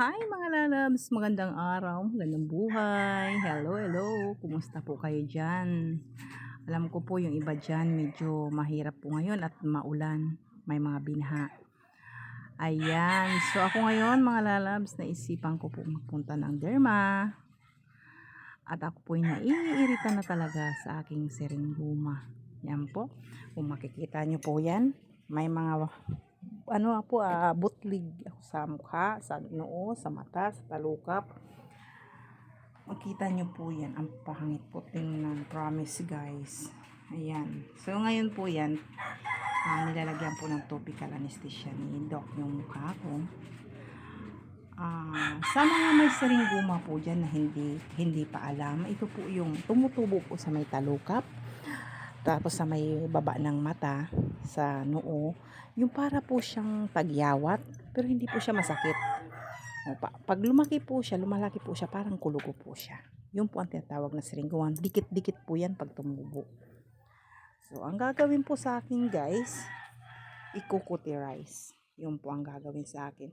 Hi mga lalabs, magandang araw, magandang buhay. Hello, hello. Kumusta po kayo dyan? Alam ko po yung iba dyan medyo mahirap po ngayon at maulan. May mga binha. Ayan. So ako ngayon mga lalabs, naisipan ko po magpunta ng derma. At ako po naiirita na talaga sa aking seringuma. Yan po. Kung makikita nyo po yan, may mga ano po, ah, butlig sa mukha, sa noo, sa mata, sa talukap. Makita nyo po yan. Ang pangit po tingnan. Promise guys. Ayan. So ngayon po yan, ah, nilalagyan po ng topical anesthesia ni Doc yung mukha ko. Ah, sa mga may saringguma po dyan na hindi, hindi pa alam, ito po yung tumutubo po sa may talukap. Tapos sa may baba ng mata, sa noo, yung para po siyang tagyawat, pero hindi po siya masakit. O, pa, pag lumaki po siya, lumalaki po siya, parang kulugo po siya. Yun po ang tinatawag na siringguan. Dikit-dikit po yan pag tumubo. So, ang gagawin po sa akin guys, ikukutirize. Yun po ang gagawin sa akin.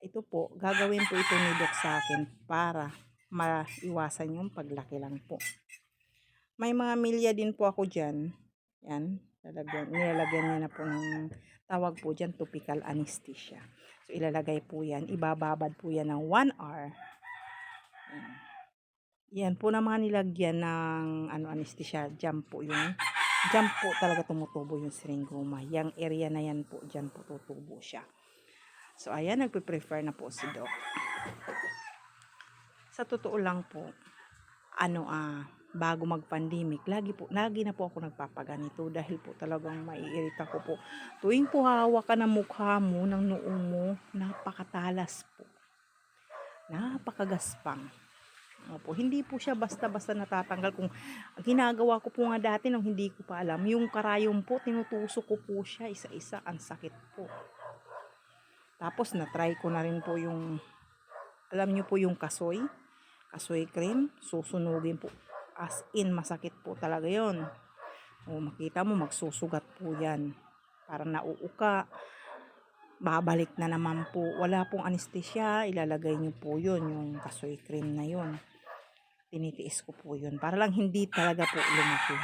Ito po, gagawin po ito ni Doc sa akin para maiwasan yung paglaki lang po. May mga milya din po ako dyan. Yan, lalagyan, nilalagyan niya na po ng tawag po dyan, topical anesthesia. So, ilalagay po yan, ibababad po yan ng 1 hour. Yan. yan po na mga nilagyan ng ano, anesthesia, dyan po yung, dyan po talaga tumutubo yung syringoma. Yang area na yan po, dyan po tutubo siya. So, ayan, nagpe-prefer na po si Doc. Sa totoo lang po, ano ah, bago mag-pandemic, lagi po, lagi na po ako nagpapaganito dahil po talagang maiirita ko po. Tuwing po hawak ka ng mukha mo, ng noo mo, napakatalas po. Napakagaspang. Opo, hindi po siya basta-basta natatanggal kung ginagawa ko po nga dati nung hindi ko pa alam. Yung karayom po, tinutusok ko po siya isa-isa. Ang sakit po. Tapos na-try ko na rin po yung, alam nyo po yung kasoy. Kasoy cream. Susunugin po. As in, masakit po talaga yon O, makita mo, magsusugat po yan. Parang nauuka. Babalik na naman po. Wala pong anesthesia. Ilalagay nyo po yun, yung kasoy cream na yun. Tinitiis ko po yun. Para lang hindi talaga po lumaki.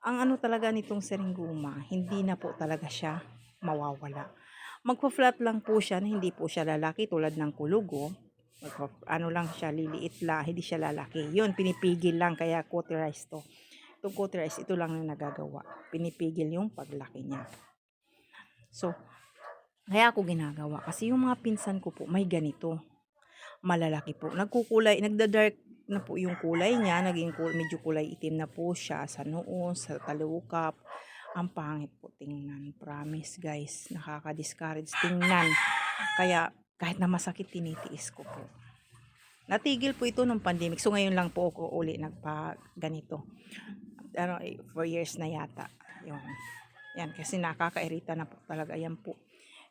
Ang ano talaga nitong seringuma, hindi na po talaga siya mawawala. Magpa-flat lang po siya na hindi po siya lalaki tulad ng kulugo. Ano lang siya, liliit lang, hindi siya lalaki. Yun, pinipigil lang kaya cauterize to. Itong cauterize, ito lang yung nagagawa. Pinipigil yung paglaki niya. So, kaya ako ginagawa. Kasi yung mga pinsan ko po, may ganito. Malalaki po. Nagkukulay, nagda-dark na po yung kulay niya. Naging kulay, medyo kulay itim na po siya sa noo, sa talukap. Ang pangit po tingnan. Promise guys, nakaka-discourage tingnan. Kaya kahit na masakit, tinitiis ko po. Natigil po ito nung pandemic. So ngayon lang po ako uli nagpa ganito. Ano, 4 years na yata. Yung, yan, kasi nakakairita na po talaga. Yan po.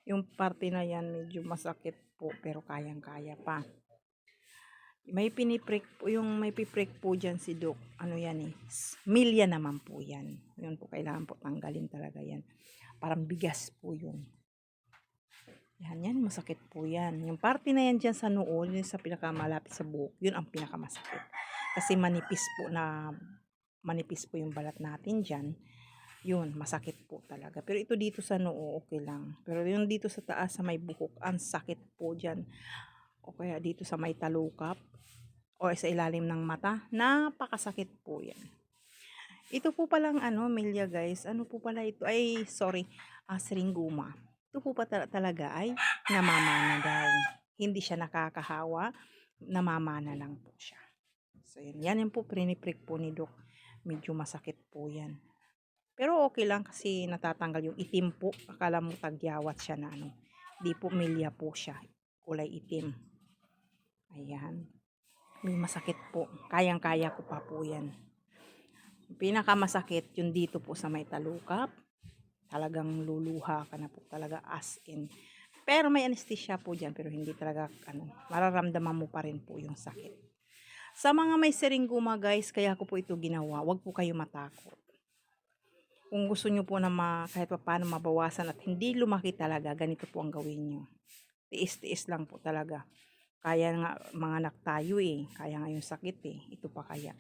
Yung parte na yan, medyo masakit po, pero kayang-kaya pa. May piniprik po, yung may piprik po dyan si Doc. Ano yan eh, milya naman po yan. Yun po, kailangan po tanggalin talaga yan. Parang bigas po yun. Yan, yan, masakit po yan. Yung parte na yan dyan sa noo, yun sa pinakamalapit sa buhok, yun ang pinakamasakit. Kasi manipis po na, manipis po yung balat natin dyan. Yun, masakit po talaga. Pero ito dito sa noo, okay lang. Pero yung dito sa taas, sa may buhok, ang sakit po dyan. O kaya dito sa may talukap, o sa ilalim ng mata, napakasakit po yan. Ito po palang ano, Melia guys, ano po pala ito? Ay, sorry, uh, seringuma. Ito po pa ta- talaga ay namamana daw. Hindi siya nakakahawa, namamana lang po siya. So, yan, yan yung po, priniprik po ni Doc. Medyo masakit po yan. Pero okay lang kasi natatanggal yung itim po. Akala mo tagyawat siya na ano. Di po milya po siya. Kulay itim. Ayan. May masakit po. Kayang-kaya ko pa po yan. Pinakamasakit yung dito po sa may talukap. Talagang luluha ka na po talaga as in. Pero may anesthesia po dyan pero hindi talaga ano, mararamdaman mo pa rin po yung sakit. Sa mga may seringuma guys, kaya ko po ito ginawa. Huwag po kayo matakot. Kung gusto nyo po na ma, kahit pa paano mabawasan at hindi lumaki talaga, ganito po ang gawin nyo. tiis-tiis lang po talaga. Kaya nga mga anak tayo eh. Kaya nga yung sakit eh. Ito pa kaya.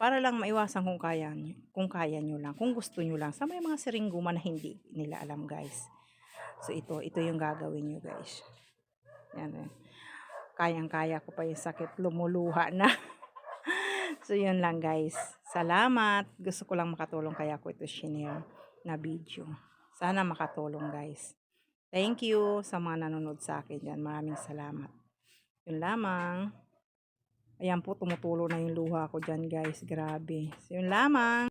Para lang maiwasan kung kaya kung kaya nyo lang, kung gusto nyo lang. Sa may mga siringguma na hindi nila alam guys. So ito, ito yung gagawin nyo guys. Yan eh. Kayang-kaya ko pa yung sakit. Lumuluha na. so yun lang guys. Salamat. Gusto ko lang makatulong kaya ko ito shinare na video. Sana makatulong guys. Thank you sa mga nanonood sa akin dyan. Maraming salamat. Yun lamang. Ayan po, tumutulo na yung luha ko dyan guys. Grabe. So, yun lamang.